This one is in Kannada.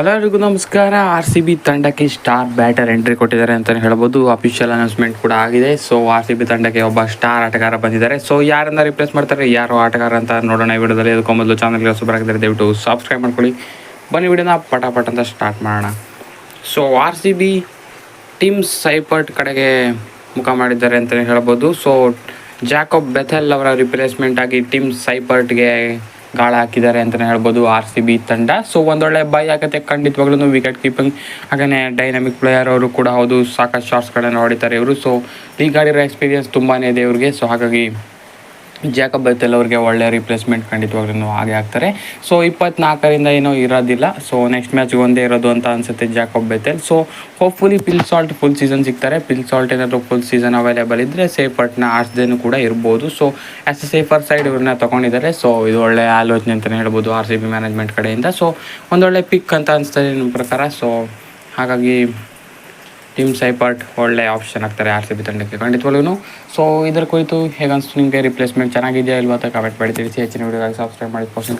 ಎಲ್ಲರಿಗೂ ನಮಸ್ಕಾರ. ಆರ್ ಸಿ ಬಿ ತಂಡಕ್ಕೆ ಸ್ಟಾರ್ ಬ್ಯಾಟರ್ ಎಂಟ್ರಿ ಕೊಟ್ಟಿದ್ದಾರೆ ಅಂತಲೇ ಹೇಳ್ಬೋದು. ಅಫಿಷಿಯಲ್ ಅನೌನ್ಸ್ಮೆಂಟ್ ಕೂಡ ಆಗಿದೆ. ಸೊ ಆರ್ ಸಿ ಬಿ ತಂಡಕ್ಕೆ ಒಬ್ಬ ಸ್ಟಾರ್ ಆಟಗಾರ ಬಂದಿದ್ದಾರೆ. ಸೊ ಯಾರನ್ನ ರಿಪ್ಲೇಸ್ ಮಾಡ್ತಾರೆ? ಯಾರು ಆಟಗಾರ ಅಂತ ನೋಡೋಣ ಈ ವಿಡಿಯೋದಲ್ಲಿ. ಅದಕ್ಕೂ ಮೊದಲು ಚಾನಲ್ಗೆ ಸೂಪರ್ ಆಗಿದ್ದಾರೆ ದಯವಿಟ್ಟು ಸಬ್ಸ್ಕ್ರೈಬ್ ಮಾಡ್ಕೊಳ್ಳಿ. ಬನ್ನಿ ವಿಡಿಯೋನ ಪಟ ಪಟ ಅಂತ ಸ್ಟಾರ್ಟ್ ಮಾಡೋಣ. So R C B team Seifert ಕಡೆಗೆ ಮುಖ ಮಾಡಿದ್ದಾರೆ ಅಂತಲೇ ಹೇಳ್ಬೋದು. ಸೊ ಜಾಕೋಬ್ ಬೆಥೆಲ್ ಅವರ ರಿಪ್ಲೇಸ್ಮೆಂಟ್ ಆಗಿ ಟೀಮ್ ಸೈಪರ್ಟ್ಗೆ ಗಾಳ ಹಾಕಿದ್ದಾರೆ ಅಂತಲೇ ಹೇಳ್ಬೋದು ಆರ್ ಸಿ ಬಿ ತಂಡ. ಸೊ ಒಂದೊಳ್ಳೆ ಬೈ ಆಗುತ್ತೆ ಖಂಡಿತವಾಗ್ಲೂ ವಿಕೆಟ್ ಕೀಪಿಂಗ್ ಹಾಗೆಯೇ ಡೈನಾಮಿಕ್ ಪ್ಲೇಯರ್ ಅವರು ಕೂಡ ಹೌದು, ಸಾಕಷ್ಟು ಶಾರ್ಟ್ಸ್ಗಳನ್ನು ಹೊಡಿತಾರೆ ಇವರು. ಸೊ ಲೀಗ್ ಆಡಿರೋ ಎಕ್ಸ್ಪೀರಿಯನ್ಸ್ ತುಂಬಾ ಇದೆ ಇವ್ರಿಗೆ. ಸೊ ಹಾಗಾಗಿ ಜಾಕಬ್ ಬೈತಲ್ ಅವ್ರಿಗೆ ಒಳ್ಳೆ ರಿಪ್ಲೇಸ್ಮೆಂಟ್ ಖಂಡಿತವಾಗ್ಲೂ ಹಾಗೆ ಆಗ್ತಾರೆ. ಸೊ ಇಪ್ಪತ್ನಾಲ್ಕರಿಂದ ಏನೋ ಇರೋದಿಲ್ಲ. ಸೊ ನೆಕ್ಸ್ಟ್ ಮ್ಯಾಚ್ಗೆ ಒಂದೇ ಇರೋದು ಅಂತ ಅನ್ಸುತ್ತೆ Jacob Bethell so hopefully Phil Salt full season ಸಿಗ್ತಾರೆ. ಪಿಲ್ ಸಾಲ್ಟ್ ಏನಾದರೂ ಫುಲ್ ಸೀಸನ್ ಅವೈಲೇಬಲ್ ಇದ್ದರೆ ಸೇಫರ್ಟ್ನ ಆರ್ಸ್ದೇನು ಕೂಡ ಇರ್ಬೋದು. So as a safer side ಇವ್ರನ್ನ ತೊಗೊಂಡಿದ್ದಾರೆ. ಸೊ ಇದು ಒಳ್ಳೆ ಆಲೋಚನೆ ಅಂತಲೇ ಹೇಳ್ಬೋದು ಆರ್ ಸಿ ಬಿ ಮ್ಯಾನೇಜ್ಮೆಂಟ್ ಕಡೆಯಿಂದ. ಸೊ ಒಂದೊಳ್ಳೆ ಪಿಕ್ ಅಂತ ಅನಿಸ್ತದೆ ನಿಮ್ಮ ಪ್ರಕಾರ. ಸೊ ಹಾಗಾಗಿ ಟೀಮ್ ಸೈಪಾಟ್ ಒಳ್ಳೆ ಆಪ್ಷನ್ ಆಗ್ತಾರೆ ಆರ್ ಸಿ ಬಿ ತಂಡಕ್ಕೆ. ಖಂಡಿತವಾಗ್ಲೂ ಸೊ ಇದರ ಕುರಿತು ಹೇಗೆ ಅನಿಸ್ತು ನಿಮಗೆ ರಿಪ್ಲೇಸ್ಮೆಂಟ್ ಚೆನ್ನಾಗಿದೆಯಾ ಇಲ್ವಾ ಅಂತ ಕಮೆಂಟ್ ಮಾಡಿ ತಿಳಿಸಿ. ಹೆಚ್ಚಿನ ವೀಡಿಯೋಗಾಗಿ ಸಬ್ಸ್ಕ್ರೈಬ್ ಮಾಡಿ ಪೋಸ್ಟ್